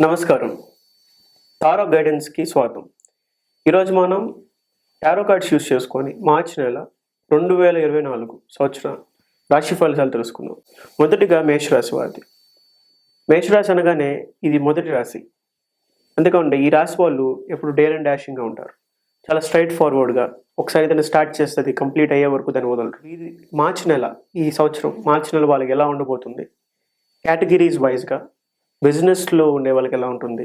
నమస్కారం. తారో గైడెన్స్కి స్వాగతం. ఈరోజు మనం టారో కార్డ్స్ యూస్ చేసుకొని మార్చి నెల రెండు వేల ఇరవై నాలుగు సంవత్సరం రాశి ఫలితాలు తెలుసుకుందాం. మొదటిగా మేషరాశి వారిది. మేషరాశి అనగానే ఇది మొదటి రాశి. అంతేకాకుండా ఈ రాశి వాళ్ళు ఎప్పుడు డేర్ అండ్ డాషింగ్గా ఉంటారు. చాలా స్ట్రైట్ ఫార్వర్డ్గా ఒకసారి దాన్ని స్టార్ట్ చేస్తుంది కంప్లీట్ అయ్యే వరకు దాన్ని వదలరు. ఇది మార్చి నెల ఈ సంవత్సరం మార్చి నెల వాళ్ళకి ఎలా ఉండబోతుంది? కేటగిరీస్ వైజ్గా బిజినెస్లో ఉండే వాళ్ళకి ఎలా ఉంటుంది?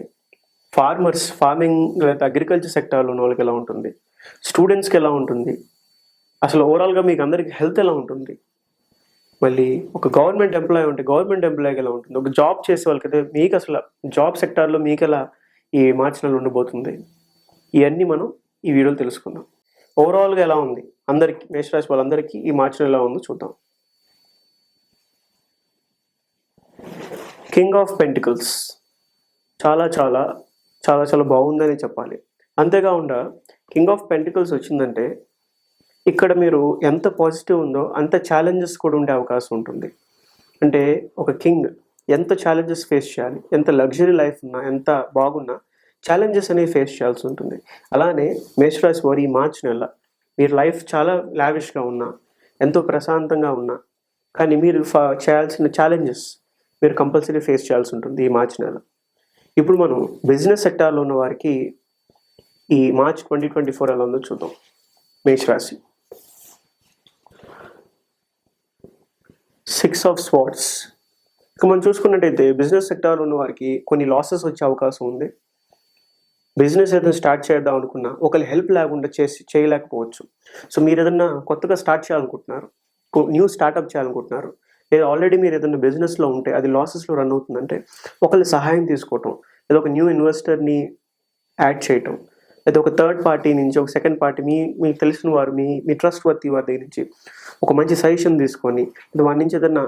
ఫార్మర్స్ ఫార్మింగ్ లేదా అగ్రికల్చర్ సెక్టార్లో ఉన్న వాళ్ళకి ఎలా ఉంటుంది? స్టూడెంట్స్కి ఎలా ఉంటుంది? అసలు ఓవరాల్గా మీకు అందరికి హెల్త్ ఎలా ఉంటుంది? మళ్ళీ ఒక గవర్నమెంట్ ఎంప్లాయ్ ఉంటే గవర్నమెంట్ ఎంప్లాయ్కి ఎలా ఉంటుంది? ఒక జాబ్ చేసే వాళ్ళకైతే మీకు అసలు జాబ్ సెక్టార్లో మీకు ఎలా ఈ మార్చనలు ఉండబోతుంది? ఇవన్నీ మనం ఈ వీడియోలో తెలుసుకుందాం. ఓవరాల్గా ఎలా ఉంది? అందరికీ మేషరాశి వాళ్ళందరికీ ఈ మార్చిన ఎలా ఉందో చూద్దాం. కింగ్ ఆఫ్ పెంటికల్స్ చాలా చాలా చాలా చాలా బాగుందని చెప్పాలి. అంతేకాకుండా కింగ్ ఆఫ్ పెంటికల్స్ వచ్చిందంటే ఇక్కడ మీరు ఎంత పాజిటివ్ ఉందో అంత ఛాలెంజెస్ కూడా ఉండే అవకాశం ఉంటుంది. అంటే ఒక కింగ్ ఎంత ఛాలెంజెస్ ఫేస్ చేయాలి ఎంత లగ్జరీ లైఫ్ ఉన్నా ఎంత బాగున్నా ఛాలెంజెస్ అనేవి ఫేస్ చేయాల్సి ఉంటుంది. అలానే మేషరాశి వారి ఈ మార్చ్ నెల మీరు లైఫ్ చాలా లావిష్గా ఉన్నా ఎంతో ప్రశాంతంగా ఉన్నా కానీ మీరు ఫ- చేయాల్సిన ఛాలెంజెస్ మీరు కంపల్సరీ ఫేస్ చేయాల్సి ఉంటుంది ఈ మార్చ్ నెల. ఇప్పుడు మనం బిజినెస్ సెక్టార్లో ఉన్న వారికి ఈ మార్చ్ ట్వంటీ ట్వంటీ ఫోర్ ఎలా ఉందో చూద్దాం. మేషరాశి. సిక్స్ ఆఫ్ స్పాట్స్ ఇక మనం చూసుకున్నట్టయితే బిజినెస్ సెక్టార్లో ఉన్న వారికి కొన్ని లాసెస్ వచ్చే అవకాశం ఉంది. బిజినెస్ ఏదైనా స్టార్ట్ చేద్దాం అనుకున్నా ఒకరి హెల్ప్ లేకుండా చేసి చేయలేకపోవచ్చు. సో మీరు ఏదన్నా కొత్తగా స్టార్ట్ చేయాలనుకుంటున్నారు న్యూ స్టార్ట్అప్ చేయాలనుకుంటున్నారు లేదా ఆల్రెడీ మీరు ఏదైనా బిజినెస్లో ఉంటే అది లాసెస్లో రన్ అవుతుందంటే ఒకరి సహాయం తీసుకోవటం లేదా ఒక న్యూ ఇన్వెస్టర్ని యాడ్ చేయటం లేదా ఒక థర్డ్ పార్టీ నుంచి ఒక సెకండ్ పార్టీ మీ మీకు తెలిసిన వారు మీ మీ ట్రస్ట్ వర్తి వారి దగ్గర నుంచి ఒక మంచి సజెషన్ తీసుకొని లేదా వారి నుంచి ఏదన్నా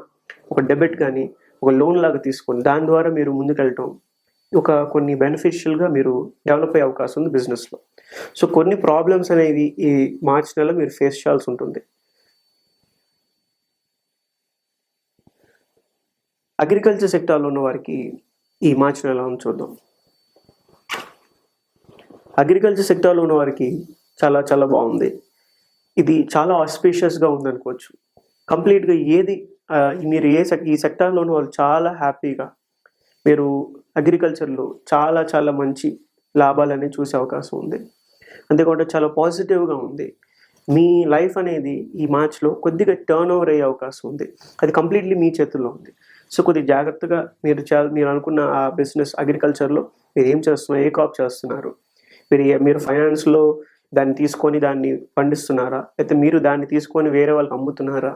ఒక డెబిట్ కానీ ఒక లోన్ లాగా తీసుకొని దాని ద్వారా మీరు ముందుకెళ్ళటం ఒక కొన్ని బెనిఫిషియల్గా మీరు డెవలప్ అయ్యే అవకాశం ఉంది బిజినెస్లో సో కొన్ని ప్రాబ్లమ్స్ అనేవి ఈ మార్చ్ నెల మీరు ఫేస్ చేయాల్సి ఉంటుంది. అగ్రికల్చర్ సెక్టార్లో ఉన్న వారికి ఈ మార్చ్ నెల ఎలా చూద్దాం. అగ్రికల్చర్ సెక్టార్లో ఉన్న వారికి చాలా చాలా బాగుంది. ఇది చాలా ఆస్పీషియస్గా ఉందనుకోవచ్చు. కంప్లీట్గా ఏది మీరు ఏ సెక్ ఈ సెక్టార్లో వాళ్ళు చాలా హ్యాపీగా మీరు అగ్రికల్చర్లో చాలా చాలా మంచి లాభాలని చూసే అవకాశం ఉంది. అంతేకాకుండా చాలా పాజిటివ్గా ఉంది. మీ లైఫ్ అనేది ఈ మార్చ్లో కొద్దిగా టర్న్ ఓవర్ అయ్యే అవకాశం ఉంది. అది కంప్లీట్లీ మీ చేతుల్లో ఉంది. సో కొద్దిగా జాగ్రత్తగా మీరు చే మీరు అనుకున్న ఆ బిజినెస్ అగ్రికల్చర్లో మీరు ఏం చేస్తున్నారు ఏ క్రాప్ చేస్తున్నారు? మీరు మీరు ఫైనాన్స్లో దాన్ని తీసుకొని దాన్ని పండిస్తున్నారా? లేకపోతే మీరు దాన్ని తీసుకొని వేరే వాళ్ళకి అమ్ముతున్నారా?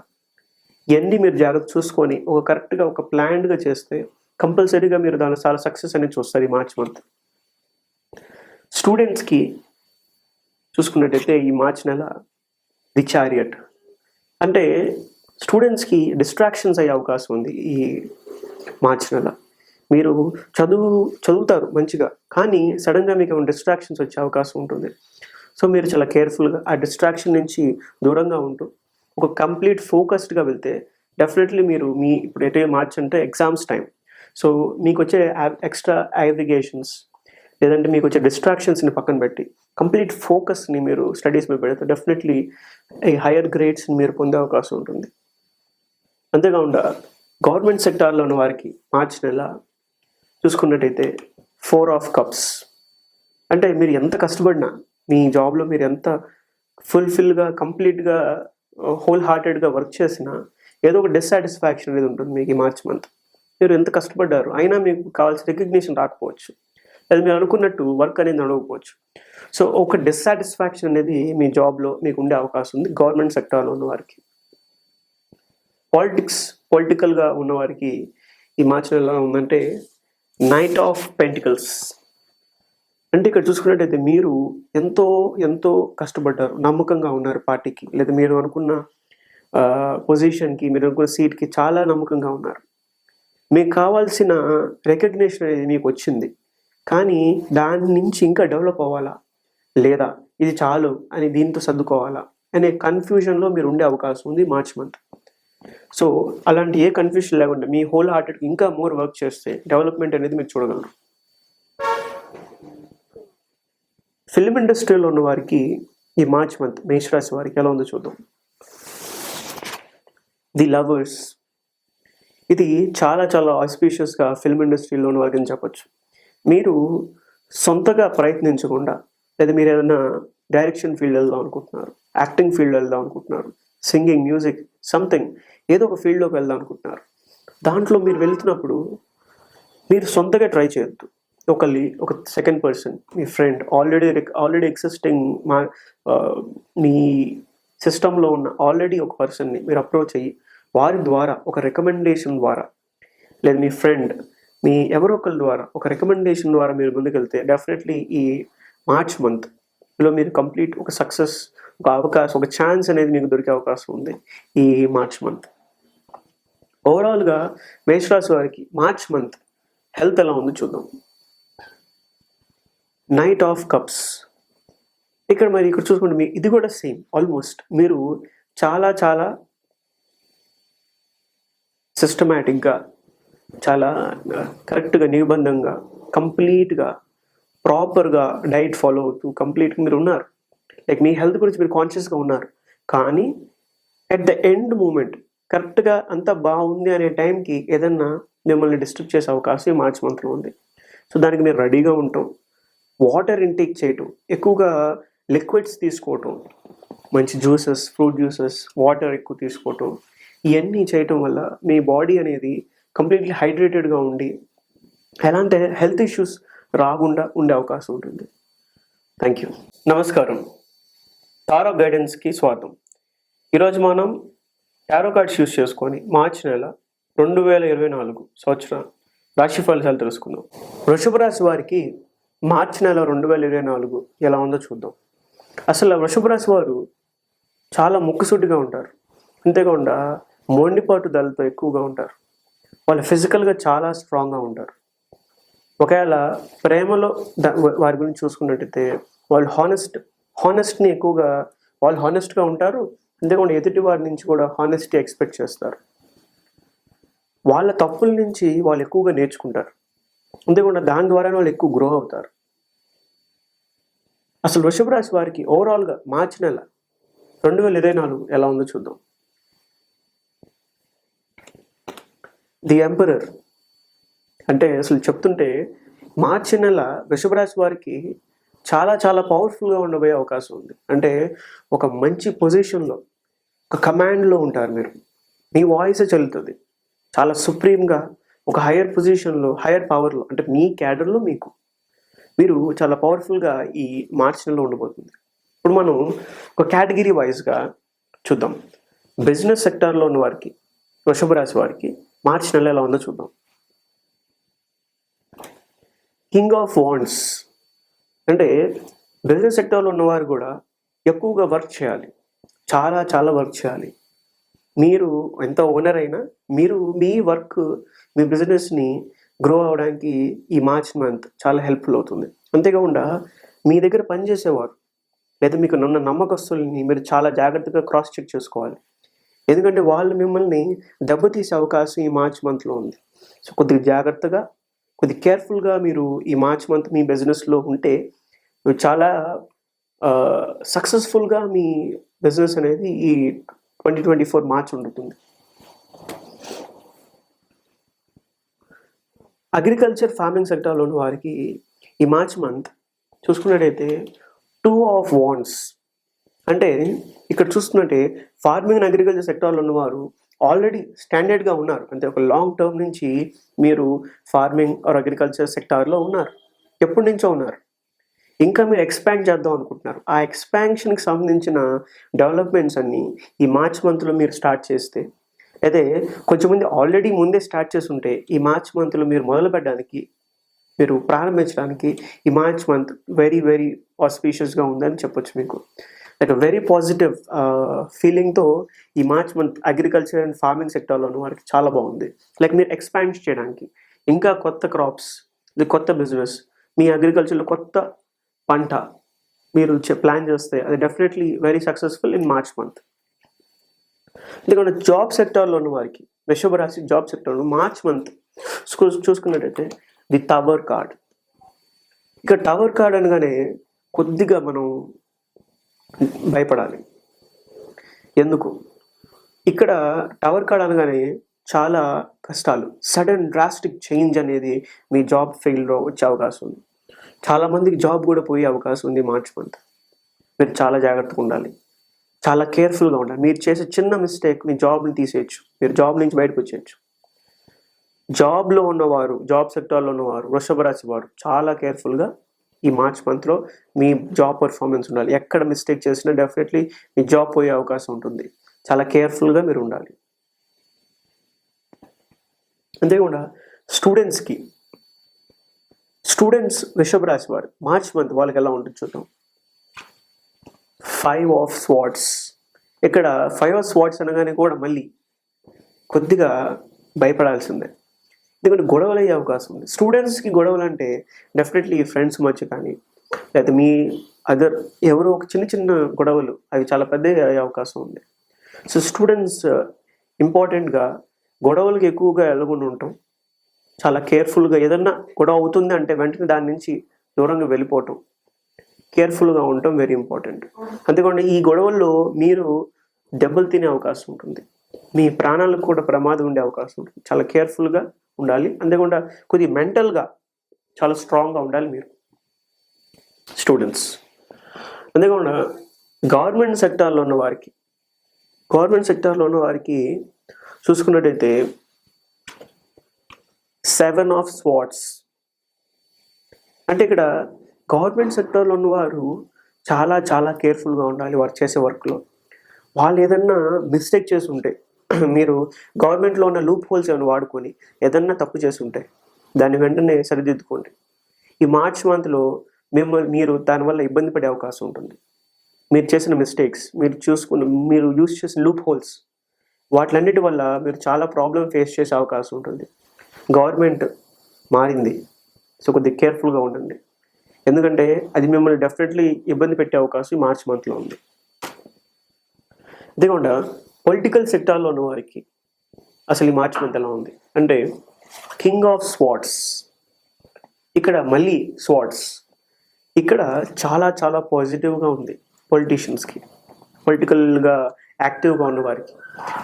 ఇవన్నీ మీరు జాగ్రత్త చూసుకొని ఒక కరెక్ట్గా ఒక ప్లాన్డ్గా చేస్తే కంపల్సరీగా మీరు దాని చాలా సక్సెస్ అనేది చూస్తారు ఈ మార్చ్ మంత్ స్టూడెంట్స్కి చూసుకున్నట్టయితే ఈ మార్చ్ నెల ది చారియట్ అంటే స్టూడెంట్స్కి డిస్ట్రాక్షన్స్ అయ్యే అవకాశం ఉంది ఈ మార్చి నెల. మీరు చదువు చదువుతారు మంచిగా కానీ సడన్గా మీకు ఏమైనా డిస్ట్రాక్షన్స్ వచ్చే అవకాశం ఉంటుంది. సో మీరు చాలా కేర్ఫుల్గా ఆ డిస్ట్రాక్షన్ నుంచి దూరంగా ఉంటూ ఒక కంప్లీట్ ఫోకస్డ్గా వెళ్తే డెఫినెట్లీ మీరు మీ ఇప్పుడు ఎటే మార్చ్ అంటే ఎగ్జామ్స్ టైం సో మీకు వచ్చే ఎక్స్ట్రా అగ్రిగేషన్స్ లేదంటే మీకు వచ్చే డిస్ట్రాక్షన్స్ని పక్కన పెట్టి కంప్లీట్ ఫోకస్ని మీరు స్టడీస్ మీద పెడితే డెఫినెట్లీ ఈ హయ్యర్ గ్రేడ్స్ని మీరు పొందే అవకాశం ఉంటుంది. అంతేకాకుండా గవర్నమెంట్ సెక్టార్లో ఉన్న వారికి మార్చి నెల చూసుకున్నట్టయితే ఫోర్ ఆఫ్ కప్స్. అంటే మీరు ఎంత కష్టపడినా మీ జాబ్లో మీరు ఎంత ఫుల్ఫిల్గా కంప్లీట్గా హోల్ హార్టెడ్గా వర్క్ చేసినా ఏదో ఒక డిస్సాటిస్ఫాక్షన్ అనేది ఉంటుంది మీకు ఈ మార్చ్ మంత్. మీరు ఎంత కష్టపడ్డారు అయినా మీకు కావాల్సిన రికగ్నిషన్ రాకపోవచ్చు. అది మీరు అనుకున్నట్టు వర్క్ అనేది నడవకపోవచ్చు. సో ఒక డిస్సాటిస్ఫాక్షన్ అనేది మీ జాబ్లో మీకు ఉండే అవకాశం ఉంది గవర్నమెంట్ సెక్టార్లో ఉన్న వారికి. పాలిటిక్స్ పొలిటికల్గా ఉన్నవారికి ఈ మార్చడం ఎలా ఉందంటే నైట్ ఆఫ్ పెంటికల్స్ అంటే ఇక్కడ చూసుకున్నట్టయితే మీరు ఎంతో ఎంతో కష్టపడ్డారు నమ్మకంగా ఉన్నారు పార్టీకి. లేదా మీరు అనుకున్న పొజిషన్కి మీరు అనుకున్న సీట్కి చాలా నమ్మకంగా ఉన్నారు. మీకు కావాల్సిన రికగ్నేషన్ అనేది మీకు వచ్చింది. కానీ దాని నుంచి ఇంకా డెవలప్ అవ్వాలా? లేదా ఇది చాలు అని దీంతో సర్దుకోవాలా? అనే కన్ఫ్యూజన్లో మీరు ఉండే అవకాశం ఉంది మార్చ్ మంత్. సో అలాంటి ఏ కన్ఫ్యూషన్ లేకుండా మీ హోల్ హార్టెడ్ ఇంకా మోర్ వర్క్ చేస్తే డెవలప్మెంట్ అనేది మీరు చూడగలరు. ఫిల్మ్ ఇండస్ట్రీలో ఉన్న వారికి ఈ మార్చ్ మంత్ మేషరాశి వారికి ఎలా ఉందో చూద్దాం. ది లవర్స్ ఇది చాలా చాలా ఆస్పీషియస్గా ఫిల్మ్ ఇండస్ట్రీలో ఉన్న వారికి చెప్పచ్చు. మీరు సొంతగా ప్రయత్నించకుండా లేదా మీరు ఏదైనా డైరెక్షన్ ఫీల్డ్ వెళ్దాం అనుకుంటున్నారు యాక్టింగ్ ఫీల్డ్ వెళ్దాం అనుకుంటున్నారు సింగింగ్ మ్యూజిక్ సంథింగ్ ఏదో ఒక ఫీల్డ్లోకి వెళ్దాం అనుకుంటున్నారు. దాంట్లో మీరు వెళ్తున్నప్పుడు మీరు సొంతగా ట్రై చేయొద్దు. ఒక లీ ఒక సెకండ్ పర్సన్ మీ ఫ్రెండ్ ఆల్రెడీ ఆల్రెడీ ఎగ్జిస్టింగ్ మా మీ సిస్టంలో ఉన్న ఆల్రెడీ ఒక పర్సన్ని మీరు అప్రోచ్ అయ్యి వారి ద్వారా ఒక రికమెండేషన్ ద్వారా లేదా మీ ఫ్రెండ్ మీ ఎవరో ఒకరి ద్వారా ఒక రికమెండేషన్ ద్వారా మీరు ముందుకెళ్తే డెఫినెట్లీ ఈ మార్చ్ మంత్లో మీరు కంప్లీట్ ఒక సక్సెస్ ఒక అవకాశం ఒక ఛాన్స్ అనేది మీకు దొరికే అవకాశం ఉంది ఈ మార్చ్ మంత్ ఓవరాల్గా మేషరాశి వారికి మార్చ్ మంత్ హెల్త్ ఎలా ఉందో చూద్దాం. నైట్ ఆఫ్ కప్స్ ఇక్కడ మరి ఇక్కడ చూసుకుంటే మీ ఇది కూడా సేమ్ ఆల్మోస్ట్ మీరు చాలా చాలా సిస్టమేటిక్గా చాలా కరెక్ట్గా నిబంధంగా కంప్లీట్గా ప్రాపర్గా డైట్ ఫాలో అవుతూ కంప్లీట్గా మీరు ఉన్నారు. లైక్ మీ హెల్త్ గురించి మీరు కాన్షియస్గా ఉన్నారు. కానీ అట్ ద ఎండ్ మూమెంట్ కరెక్ట్గా అంతా బాగుంది అనే టైంకి ఏదన్నా మిమ్మల్ని డిస్టర్బ్ చేసే అవకాశం ఈ మార్చ్ మంత్లో ఉంది. సో దానికి మీరు రెడీగా ఉంటాం వాటర్ ఇంటేక్ చేయటం ఎక్కువగా లిక్విడ్స్ తీసుకోవటం మంచి జ్యూసెస్ ఫ్రూట్ జ్యూసెస్ వాటర్ ఎక్కువ తీసుకోవటం ఇవన్నీ చేయటం వల్ల మీ బాడీ అనేది కంప్లీట్లీ హైడ్రేటెడ్గా ఉండి ఎలాంటి హెల్త్ ఇష్యూస్ రాకుండా ఉండే అవకాశం ఉంటుంది. థ్యాంక్ యూ నమస్కారం. టారో గైడెన్స్కి స్వాగతం. ఈరోజు మనం టారో కార్డ్స్ యూస్ చేసుకొని మార్చి నెల రెండు వేల ఇరవై నాలుగు సంవత్సరం రాశి ఫలితాలు తెలుసుకుందాం. వృషభ రాశి వారికి మార్చి నెల రెండు వేల ఇరవై నాలుగు ఎలా ఉందో చూద్దాం. అసలు వృషభ రాశి వారు చాలా ముక్కుసూటిగా ఉంటారు. అంతేకాకుండా మొండిపాటు దళతో ఎక్కువగా ఉంటారు. వాళ్ళు ఫిజికల్గా చాలా స్ట్రాంగ్గా ఉంటారు. ఒకవేళ ప్రేమలో వారి గురించి చూసుకున్నట్టయితే వాళ్ళు హానెస్ట్ హానెస్ట్ని ఎక్కువగా వాళ్ళు హానెస్ట్గా ఉంటారు. అంతేకాకుండా ఎదుటి వారి నుంచి కూడా హానెస్టీ ఎక్స్పెక్ట్ చేస్తారు. వాళ్ళ తప్పుల నుంచి వాళ్ళు ఎక్కువగా నేర్చుకుంటారు. అంతేకాకుండా దాని ద్వారా వాళ్ళు ఎక్కువ గ్రో అవుతారు. అసలు వృషభ రాశి వారికి ఓవరాల్గా మార్చి నెల రెండు వేల ఇరవై నాలుగు ఎలా ఉందో చూద్దాం. ది ఎంపరర్ అంటే అసలు చెప్తుంటే మార్చి నెల వృషభ రాశి వారికి చాలా చాలా పవర్ఫుల్గా ఉండబోయే అవకాశం ఉంది. అంటే ఒక మంచి పొజిషన్లో ఒక కమాండ్లో ఉంటారు మీరు. మీ వాయిస్ చెల్లుతుంది. చాలా సుప్రీంగా ఒక హయ్యర్ పొజిషన్లో హయ్యర్ పవర్లో అంటే మీ క్యాడర్లో మీకు. మీరు చాలా పవర్ఫుల్గా ఈ మార్చ్ నెలలో ఉండబోతుంది. ఇప్పుడు మనం ఒక కేటగిరీ వైజ్గా చూద్దాం. బిజినెస్ సెక్టార్లో ఉన్న వారికి వృషభ రాశి వారికి మార్చ్ నెల ఎలా ఉందో చూద్దాం. కింగ్ ఆఫ్ వాండ్స్ అంటే బిజినెస్ సెక్టర్లో ఉన్నవారు కూడా ఎక్కువగా వర్క్ చేయాలి. చాలా చాలా వర్క్ చేయాలి. మీరు ఎంత ఓనర్ అయినా మీరు మీ వర్క్ మీ బిజినెస్ని గ్రో అవడానికి ఈ మార్చ్ మంత్ చాలా హెల్ప్ఫుల్ అవుతుంది. అంతేకాకుండా మీ దగ్గర పనిచేసేవారు లేదా మీకు ఉన్న నమ్మకస్తుల్ని మీరు చాలా జాగ్రత్తగా క్రాస్ చెక్ చేసుకోవాలి. ఎందుకంటే వాళ్ళు మిమ్మల్ని దెబ్బతీసే అవకాశం ఈ మార్చ్ మంత్లో ఉంది. సో కొద్దిగా జాగ్రత్తగా కొద్ది కేర్ఫుల్గా మీరు ఈ మార్చ్ మంత్ మీ బిజినెస్లో ఉంటే మీరు చాలా సక్సెస్ఫుల్గా మీ బిజినెస్ అనేది ఈ ట్వంటీ ట్వంటీ ఫోర్ మార్చ్ ఉంటుంది అగ్రికల్చర్ ఫార్మింగ్ సెక్టార్లో ఉన్న వారికి ఈ మార్చ్ మంత్ చూసుకున్నట్టయితే టూ ఆఫ్ వాన్స్ అంటే ఇక్కడ చూస్తున్నట్టే ఫార్మింగ్ అండ్ అగ్రికల్చర్ సెక్టార్లో ఉన్నవారు ఆల్రెడీ స్టాండర్డ్గా ఉన్నారు. అంటే ఒక లాంగ్ టర్మ్ నుంచి మీరు ఫార్మింగ్ ఆర్ అగ్రికల్చర్ సెక్టార్లో ఉన్నారు. ఎప్పటి నుంచో ఉన్నారు. ఇంకా మీరు ఎక్స్పాండ్ చేద్దాం అనుకుంటున్నారు. ఆ ఎక్స్పాన్షన్కి సంబంధించిన డెవలప్మెంట్స్ అన్నీ ఈ మార్చ్ మంత్లో మీరు స్టార్ట్ చేస్తే అయితే కొంచెం మంది ఆల్రెడీ ముందే స్టార్ట్ చేసి ఉంటే ఈ మార్చ్ మంత్లో మీరు మొదలుపెట్టడానికి మీరు ప్రారంభించడానికి ఈ మార్చ్ మంత్ వెరీ వెరీ ఆస్పీషియస్గా ఉందని చెప్పొచ్చు మీకు. లైక్ వెరీ పాజిటివ్ ఫీలింగ్తో ఈ March month agriculture and farming సెక్టర్లోనూ వారికి చాలా బాగుంది. లైక్ మీరు ఎక్స్పాండ్ చేయడానికి ఇంకా కొత్త క్రాప్స్ కొత్త బిజినెస్ మీ అగ్రికల్చర్లో కొత్త పంట మీరు ప్లాన్ చేస్తే అది definitely very successful in March month ఎందుకంటే జాబ్ సెక్టార్లో ఉన్న వారికి వృషభరాశి జాబ్ సెక్టార్లో మార్చ్ మంత్ చూసుకున్నట్టయితే ది టవర్ కార్డ్ ఇక టవర్ కార్డ్ అనగానే కొద్దిగా మనం భయపడాలి. ఎందుకు? ఇక్కడ టవర్ కాడ అనగానే చాలా కష్టాలు. సడన్ డ్రాస్టిక్ చేంజ్ అనేది మీ జాబ్ ఫీల్డ్లో వచ్చే అవకాశం ఉంది. చాలా మందికి జాబ్ కూడా పోయే అవకాశం ఉంది మార్చ్ మంత్. మీరు చాలా జాగ్రత్తగా ఉండాలి. చాలా కేర్ఫుల్గా ఉండాలి. మీరు చేసే చిన్న మిస్టేక్ మీ జాబ్ని తీసేయచ్చు. మీరు జాబ్ నుంచి బయటకు వచ్చేయచ్చు. జాబ్లో ఉన్నవారు జాబ్ సెక్టార్లో ఉన్నవారు వృషభ రాశి వారు చాలా కేర్ఫుల్గా ఈ మార్చ్ మంత్లో మీ జాబ్ పర్ఫార్మెన్స్ ఉండాలి. ఎక్కడ మిస్టేక్ చేసినా డెఫినెట్లీ మీ జాబ్ పోయే అవకాశం ఉంటుంది. చాలా కేర్ఫుల్గా మీరు ఉండాలి. అంతేకాకుండా స్టూడెంట్స్కి స్టూడెంట్స్ వృషభ రాశి వారు మార్చ్ మంత్ వాళ్ళకి ఎలా ఉంటుంది చూద్దాం. ఫైవ్ ఆఫ్ స్వాట్స్ ఇక్కడ ఫైవ్ ఆఫ్ స్వాట్స్ అనగానే కూడా మళ్ళీ కొద్దిగా భయపడాల్సిందే. ఎందుకంటే గొడవలు అయ్యే అవకాశం ఉంది. స్టూడెంట్స్కి గొడవలు అంటే డెఫినెట్లీ ఫ్రెండ్స్ మధ్య కానీ లేకపోతే మీ అదర్ ఎవరో ఒక చిన్న చిన్న గొడవలు అవి చాలా పెద్దగా అయ్యే అవకాశం ఉంది. సో స్టూడెంట్స్ ఇంపార్టెంట్గా గొడవలకు ఎక్కువగా వెళ్ళకుండా ఉంటాం. చాలా కేర్ఫుల్గా ఏదన్నా గొడవ అవుతుంది అంటే వెంటనే దాని నుంచి దూరంగా వెళ్ళిపోవటం. కేర్ఫుల్గా ఉండటం వెరీ ఇంపార్టెంట్ అంతేకాకుండా ఈ గొడవల్లో మీరు దెబ్బలు తినే అవకాశం ఉంటుంది. మీ ప్రాణాలకు కూడా ప్రమాదం ఉండే అవకాశం ఉంటుంది. చాలా కేర్ఫుల్గా ఉండాలి. అంతేకాకుండా కొద్ది మెంటల్గా చాలా స్ట్రాంగ్గా ఉండాలి మీరు. స్టూడెంట్స్. అంతేకాకుండా గవర్నమెంట్ సెక్టార్లో ఉన్న వారికి గవర్నమెంట్ సెక్టార్లో ఉన్న వారికి చూసుకున్నట్టయితే సెవెన్ ఆఫ్ స్వాట్స్. అంటే ఇక్కడ గవర్నమెంట్ సెక్టర్లో ఉన్నవారు చాలా చాలా కేర్ఫుల్గా ఉండాలి వారు చేసే వర్క్లో. వాళ్ళు ఏదన్నా మిస్టేక్ చేసి ఉంటే మీరు గవర్నమెంట్లో ఉన్న లూప్ హోల్స్ ఏమైనా వాడుకొని ఏదన్నా తప్పు చేసి ఉంటే దాన్ని వెంటనే సరిదిద్దుకోండి. ఈ మార్చ్ మంత్లో మిమ్మల్ని మీరు దానివల్ల ఇబ్బంది పడే అవకాశం ఉంటుంది. మీరు చేసిన మిస్టేక్స్ మీరు చూసుకున్న మీరు యూస్ చేసిన లూప్ హోల్స్ వాటిలన్నిటి వల్ల మీరు చాలా ప్రాబ్లం ఫేస్ చేసే అవకాశం ఉంటుంది. గవర్నమెంట్ మారింది. సో కొద్దిగా కేర్ఫుల్గా ఉండండి. ఎందుకంటే అది మిమ్మల్ని డెఫినెట్లీ ఇబ్బంది పెట్టే అవకాశం మార్చ్ మంత్లో ఉంది. అంతేకాకుండా పొలిటికల్ సెక్టార్లో ఉన్న వారికి అసలు ఈ మార్చ్ మంత్ ఎలా ఉంది? అంటే కింగ్ ఆఫ్ స్వాట్స్ ఇక్కడ మళ్ళీ స్వాట్స్ ఇక్కడ చాలా చాలా పాజిటివ్గా ఉంది పొలిటీషియన్స్కి పొలిటికల్గా యాక్టివ్గా ఉన్న వారికి.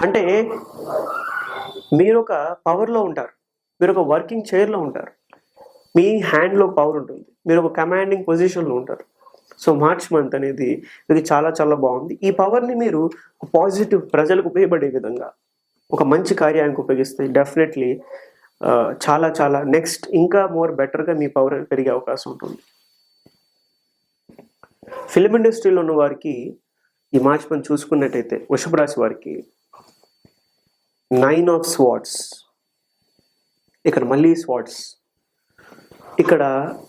అంటే మీరు ఒక పవర్లో ఉంటారు. మీరు ఒక వర్కింగ్ చైర్లో ఉంటారు. మీ హ్యాండ్లో పవర్ ఉంటుంది. మీరు ఒక కమాండింగ్ పొజిషన్లో ఉంటారు. సో మార్చ్ మంత్ అనేది ఇది చాలా చాలా బాగుంది. ఈ పవర్ని మీరు పాజిటివ్ ప్రజలకు ఉపయోగపడే విధంగా ఒక మంచి కార్యానికి ఉపయోగిస్తే డెఫినెట్లీ చాలా చాలా నెక్స్ట్ ఇంకా మోర్ బెటర్గా మీ పవర్ పెరిగే అవకాశం ఉంటుంది. ఫిలిం ఇండస్ట్రీలో ఉన్న వారికి ఈ మార్చ్ మంత్ చూసుకున్నట్టయితే వృషభ రాశి వారికి నైన్ ఆఫ్ స్వాట్స్ ఇక్కడ మళ్ళీ స్వాట్స్ ఇక్కడ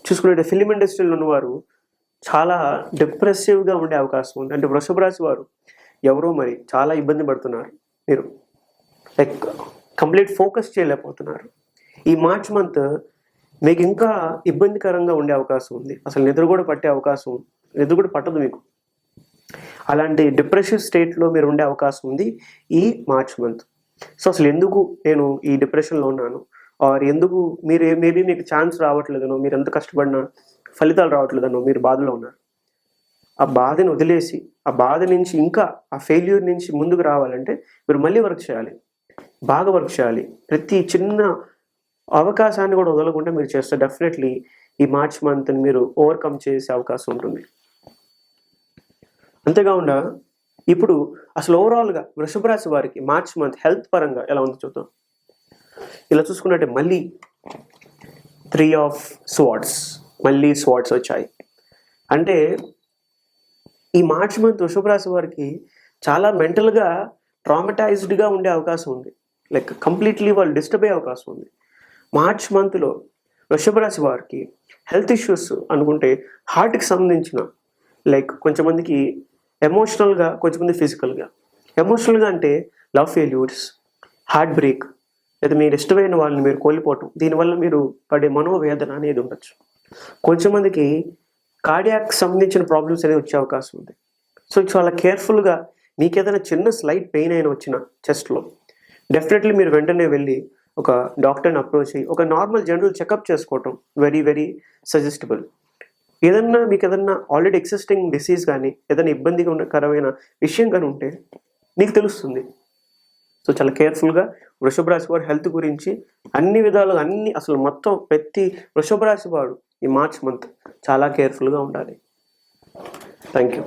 చూసుకున్నట్టు ఫిలిం ఇండస్ట్రీలో ఉన్నవారు చాలా డిప్రెసివ్గా ఉండే అవకాశం ఉంది. అంటే వృషభ రాశి వారు ఎవరో మరి చాలా ఇబ్బంది పడుతున్నారు. మీరు లైక్ కంప్లీట్ ఫోకస్ చేయలేకపోతున్నారు. ఈ మార్చ్ మంత్ మీకు ఇంకా ఇబ్బందికరంగా ఉండే అవకాశం ఉంది. అసలు నిద్ర కూడా పట్టే అవకాశం నిద్ర కూడా పట్టదు మీకు. అలాంటి డిప్రెసివ్ స్టేట్లో మీరు ఉండే అవకాశం ఉంది ఈ మార్చ్ మంత్ సో అసలు ఎందుకు నేను ఈ డిప్రెషన్లో ఉన్నాను? ఆర్ ఎందుకు మీరు మేబీ మీకు ఛాన్స్ రావట్లేదనో మీరు ఎంత కష్టపడినా ఫలితాలు రావట్లేదనో మీరు బాధలో ఉన్నారు. ఆ బాధను వదిలేసి ఆ బాధ నుంచి ఇంకా ఆ ఫెయిల్యూర్ నుంచి ముందుకు రావాలంటే మీరు మళ్ళీ వర్క్ చేయాలి. బాగా వర్క్ చేయాలి. ప్రతి చిన్న అవకాశాన్ని కూడా వదలకుండా మీరు చేస్తే డెఫినెట్లీ ఈ మార్చ్ మంత్ని మీరు ఓవర్కమ్ చేసే అవకాశం ఉంటుంది. అంతేకాకుండా ఇప్పుడు అసలు ఓవరాల్గా వృషభ రాశి వారికి మార్చ్ మంత్ హెల్త్ పరంగా ఎలా ఉందో చూద్దాం. ఇలా చూసుకున్నట్టే మళ్ళీ త్రీ ఆఫ్ స్వాడ్స్ మళ్ళీ స్వాట్స్ వచ్చాయి. అంటే ఈ మార్చ్ మంత్ వృషభరాశి వారికి చాలా మెంటల్గా ట్రామటైజ్డ్గా ఉండే అవకాశం ఉంది. లైక్ కంప్లీట్లీ వాళ్ళు డిస్టర్బ్ అయ్యే అవకాశం ఉంది. మార్చ్ మంత్లో వృషభరాశి వారికి హెల్త్ ఇష్యూస్ అనుకుంటే హార్ట్కి సంబంధించిన లైక్ కొంచెమందికి ఎమోషనల్గా కొంచెమంది ఫిజికల్గా ఎమోషనల్గా అంటే లవ్ ఫెయిల్యూర్స్ హార్ట్ బ్రేక్ లేదా మీరు ఇష్టమైన వాళ్ళని మీరు కోల్పోవటం దీనివల్ల మీరు పడే మనోవేదన అనేది ఉండొచ్చు. కొంచెమందికి కార్డియాక్ సంబంధించిన ప్రాబ్లమ్స్ అనేది వచ్చే అవకాశం ఉంది. సో చాలా కేర్ఫుల్గా మీకు ఏదైనా చిన్న స్లైట్ పెయిన్ అయినా వచ్చిన చెస్ట్లో డెఫినెట్లీ మీరు వెంటనే వెళ్ళి ఒక డాక్టర్ని అప్రోచ్ అయ్యి ఒక నార్మల్ జనరల్ చెకప్ చేసుకోవటం వెరీ వెరీ సజెస్టబుల్ ఏదన్నా మీకు ఏదన్నా ఆల్రెడీ ఎగ్జిస్టింగ్ డిసీజ్ కానీ ఏదైనా ఇబ్బందిగా ఉన్నకరమైన విషయం కానీ ఉంటే నీకు తెలుస్తుంది. సో చాలా కేర్ఫుల్గా వృషభ రాశి వారి హెల్త్ గురించి అన్ని విధాలుగా అన్ని అసలు మొత్తం ప్రతి వృషభ రాశి వాడు ఈ మార్చ్ మంత్ చాలా కేర్ఫుల్గా ఉండాలి. Thank you.